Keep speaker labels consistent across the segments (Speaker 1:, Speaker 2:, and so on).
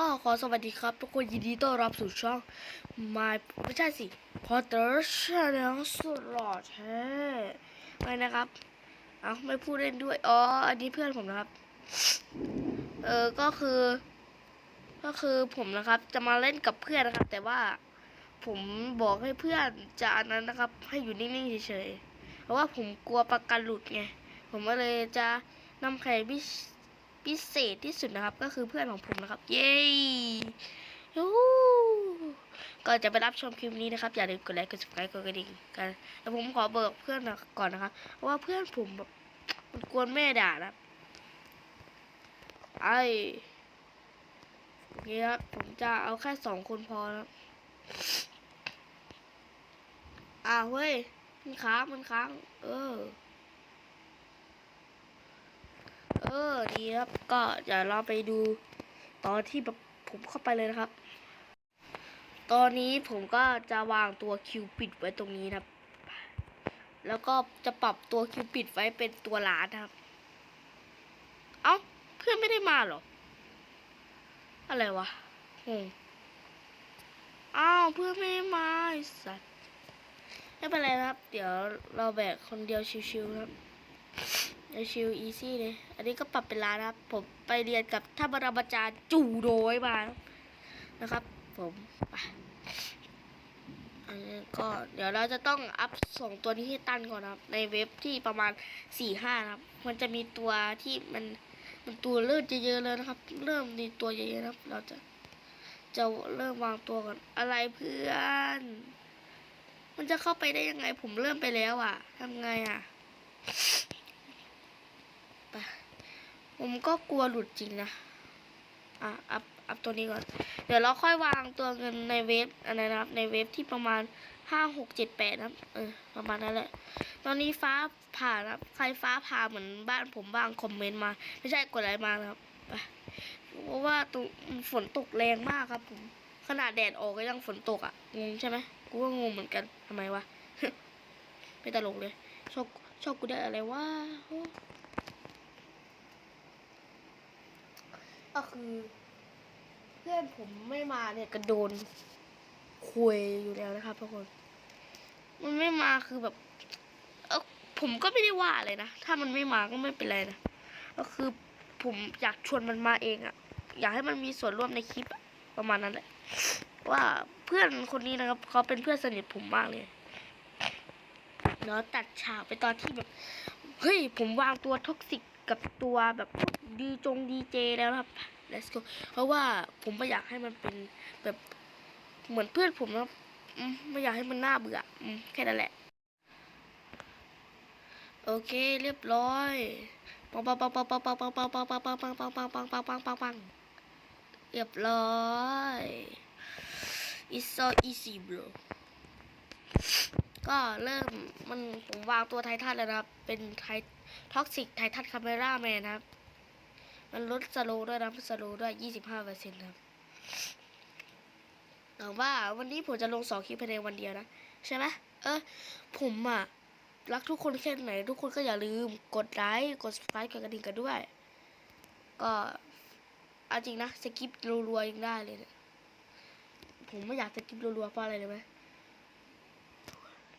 Speaker 1: ก็ขอสวัสดีครับ ทุกคนยินดีต้อนรับสู่ช่อง My ไม่ใช่สิ Potter Channel สุดหล่อแท้ไปนะครับ เอาไม่พูดเล่นด้วย อ๋อ อันนี้เพื่อนผมนะครับ เออ ก็คือ ก็คือผมนะครับ จะมาเล่นกับเพื่อนนะครับ แต่ว่าผมบอกให้เพื่อนจะอันนั้นนะครับ ให้อยู่นิ่งๆเฉยๆ เพราะว่าผมกลัวประกันหลุดไง ผมก็เลยจะนำแขกพิษ พิเศษที่สุดนะครับ ก็คือเพื่อนของผมนะครับ เย้ยูก่อนจะไปรับชมคลิปนี้นะครับ อย่าลืมกดไลค์กด subscribe กดกระดิ่งกันแล้วผมขอเบิกเพื่อนก่อนนะครับเพราะว่าเพื่อนผมแบบมันกวนแม่ด่านะไอโอเคครับผมจะเอาแค่สองคนพอนะอ่าเฮ้ยมันค้างมันค้าง เออ เออดีครับ ก็เดี๋ยวเราไปดูตอนที่แบบผมเข้าไปเลยนะครับ ตอนนี้ผมก็จะวางตัวคิวปิดไว้ตรงนี้นะครับ แล้วก็จะปรับตัวคิวปิดไว้เป็นตัวล้านนะครับ เอ้าเพื่อนไม่ได้มาหรอ อะไรวะงงอ้าวเพื่อนไม่ได้มาอ้สัตว์ไม่เป็นไรนะครับ เดี๋ยวเราแบกคนเดียวชิวๆครับ ชิลอีซี่เลย อันนี้ก็ปรับเป็นร้านนะครับ ผมไปเรียนกับท่านบรมาจารย์จู่โดยมานะครับ ผมไปอันนี้ก็เดี๋ยวเราจะต้องอัพส่งตัวนี้ให้ตั้นก่อนนะครับ ในเว็บที่ประมาณสี่ห้านะครับ มันจะมีตัวที่มันมันตัวเริ่มเยอะๆแล้วนะครับ เริ่มมีตัวเยอะๆนะครับ เราจะจะเริ่มวางตัวก่อนอะไรเพื่อน มันจะเข้าไปได้ยังไง ผมเริ่มไปแล้วอะทำไงอะ ผมก็กลัวหลุดจริงนะ อะอัพอัพตัวนี้ก่อน เดี๋ยวเราค่อยวางตัวเงินในเว็บอะไรนะครับ ในเว็บที่ประมาณห้าหกเจ็ดแปดนะเออประมาณนั้นแหละ ตอนนี้ฟ้าผ่านะครับใครฟ้าผ่าเหมือนบ้านผมบ้างคอมเมนต์มา ไม่ใช่กดไลค์มานะครับไปเพราะว่าตุฝนตกแรงมากครับผมขนาดแดดออกก็ยังฝนตกอะงงใช่ไหมกูก็งงเหมือนกันทำไมวะไม่ตลกเลย ชอบชอบกูได้อะไรวะโอ้ ก็คือ เพื่อนผมไม่มาเนี่ยกระโดนคุยอยู่แล้วนะครับทุกคน มันไม่มาคือแบบ เออผมก็ไม่ได้ว่าอะไรนะ ถ้ามันไม่มาก็ไม่เป็นไรนะ ก็คือผมอยากชวนมันมาเองอะอยากให้มันมีส่วนร่วมในคลิปประมาณนั้นแหละ ว่าเพื่อนคนนี้นะครับเขาเป็นเพื่อนสนิทผมมากเลยเนาะตัดฉากไปตอนที่แบบ เฮ้ย ผมวางตัวท็อกซิก กับตัวแบบดีจงดีเจแล้วครับ let's go เพราะว่าผมไม่อยากให้มันเป็นแบบเหมือนเพื่อนผมนะครับอืมไม่อยากให้มันน่าเบื่ออืมแค่นั้นแหละ โอเคเรียบร้อยปังปังปังปังปังปังปังปังปังปังปังปังปังปังปังปังปังปังปังเรียบร้อย it's so easy bro ก็เริ่มมันผมวางตัวไททันแล้วนะครับ เป็นไทท็อกซิกไททันคาเมราแมนนะครับ มันลดสโลว์ด้วยนะสโลว์ด้วยยี่สิบห้าเปอร์เซ็นต์ครับแต่ว่าวันนี้ผมจะลงสองคลิปภายในวันเดียวนะ ใช่ไหมเออ ผมอะรักทุกคนแค่ไหน ทุกคนก็อย่าลืมกดไลค์กด subscribe กดกระดิ่งกันด้วย ก็เอาจริงนะสกิปรัวๆยังได้เลยเนี่ยผมไม่อยากสกิปรัวๆเพราะอะไรเลยไหม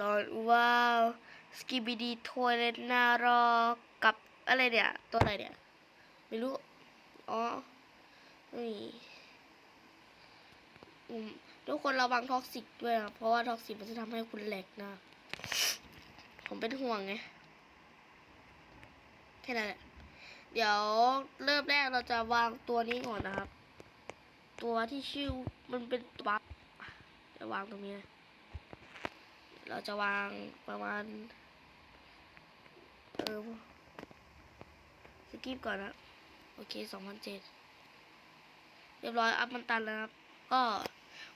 Speaker 1: ดอนว้าวสกิบิดีทอยเลนนารอกับอะไรเนี่ยตัวอะไรเนี่ยไม่รู้อ๋อนี่ทุกคนระวังท็อกซิกด้วยนะเพราะว่าท็อกซิกมันจะทำให้คุณแหลกนะ ผมเป็นห่วงไงแค่นั้นแหละเดี๋ยวเริ่มแรกเราจะวางตัวนี้ก่อนนะครับ ตัวที่ชื่อมันเป็นบัฟจะวางตรงนี้นะ เราจะวางประมาณ เออสกิปก่อนนะ โอเคสองพันเจ็ดเรียบร้อย อัพมันตันแล้วครับ ก็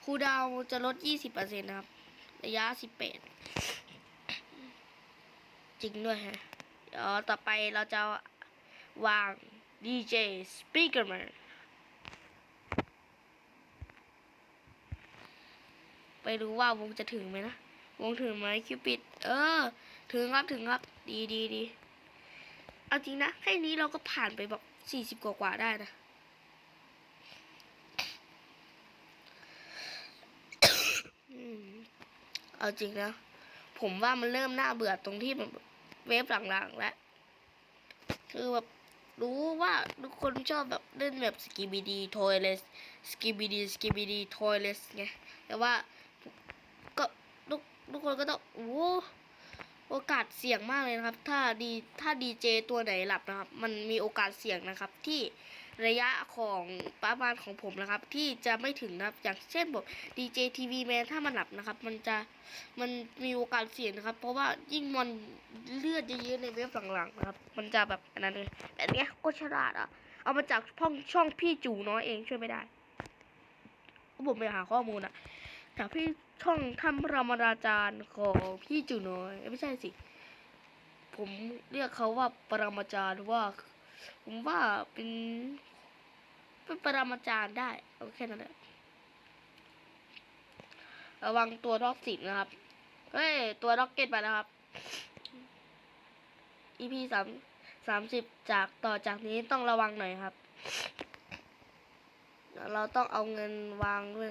Speaker 1: คูดาวจะลด20%นต์นะครับ ระยะ18จริงด้วยฮะ เดี๋ยวต่อไปเราจะวาง DJ Speaker มาไปดูว่าวงจะถึงไหมนะ วงถึงไหมคิวปิด เออ ถึงครับถึงครับดีดีดีเอาจริงนะ แค่นี้เราก็ผ่านไปแบบสี่สิบกว่ากว่าได้นะเอาจริงนะ ผมว่ามันเริ่มน่าเบื่อตรงที่มันแบบเวฟหลังๆแล้วคือแบบรู้ว่าทุกคนชอบแบบเล่นแบบสกิบิดีทอยเลสสกิบิดีสกิบิดีทอยเลสไงแต่ว่าก็ ทุกคนก็ต้องโอ้โอกาสเสี่ยงมากเลยนะครับ ถ้าดีถ้าดีเจตัวไหนหลับนะครับ มันมีโอกาสเสี่ยงนะครับที่ระยะของประมาณของผมนะครับ ที่จะไม่ถึงนะครับ อย่างเช่นแบบดีเจทีวีแมนถ้ามันหลับนะครับ มันจะมันมีโอกาสเสี่ยงนะครับ เพราะว่ายิ่งมันเลือดเยอะๆในเว็บหลังๆนะครับ มันจะแบบอันนั้นเลยแบบนี้ก็ฉลาดอะ เอามาจากช่องช่องพี่จูน้อยเองช่วยไม่ได้ผมไปหาข้อมูลอะจากพี่ ช่องทำปรมาจารย์ของพี่จูน้อยไม่ใช่สิ ผมเรียกเขาว่าปรมาจารย์ว่า ผมว่าเป็น เป็นปรมาจารย์ได้โอเคนั่นแหละระวังตัวด็อกสินะครับ เฮ้ย ตัวด็อกเก็ตไปแล้วครับ EP สามสามสิบจากต่อจากนี้ต้องระวังหน่อยครับ เราต้องเอาเงินวางด้วย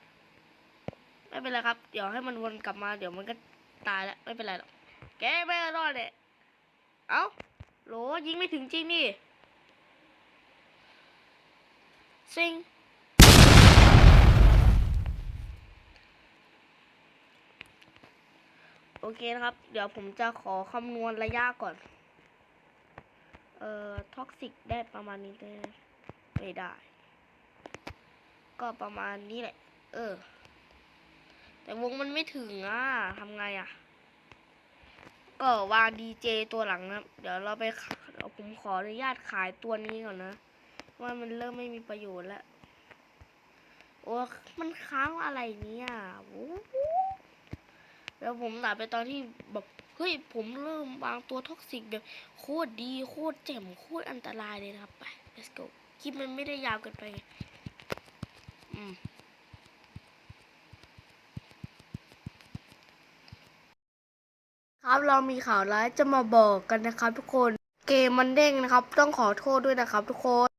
Speaker 1: ไม่เป็นไรครับ เดี๋ยวให้มันวนกลับมา เดี๋ยวมันก็ตายแล้วไม่เป็นไรหรอกแกไม่รอดเลยเอ้าโหลยิงไม่ถึงจริงนี่ซิงโอเคนะครับ เดี๋ยวผมจะขอคำนวณระยะก่อน เอ่อ ท็อกซิกได้ประมาณนี้ได้ไม่ได้ ก็ประมาณนี้แหละ เออ แต่วงมันไม่ถึงอะทำไงอะ ก็วางดีเจตัวหลังนะ เดี๋ยวเราไปเดี๋ยวผมขออนุญาตขายตัวนี้ก่อนนะ ว่ามันเริ่มไม่มีประโยชน์แล้วโอ้มันค้างอะไรเนี่ยโอ้แล้วผมตัดไปตอนที่แบบเฮ้ยผมเริ่มวางตัวท็อกซิกแบบโคตรดีโคตรเจ๋มโคตรอันตรายเลยนะครับไป let's go คลิปมันไม่ได้ยาวเกินไปอืม ครับเรามีข่าวร้ายจะมาบอกกันนะครับทุกคน เกมมันเด้งนะครับ ต้องขอโทษด้วยนะครับทุกคน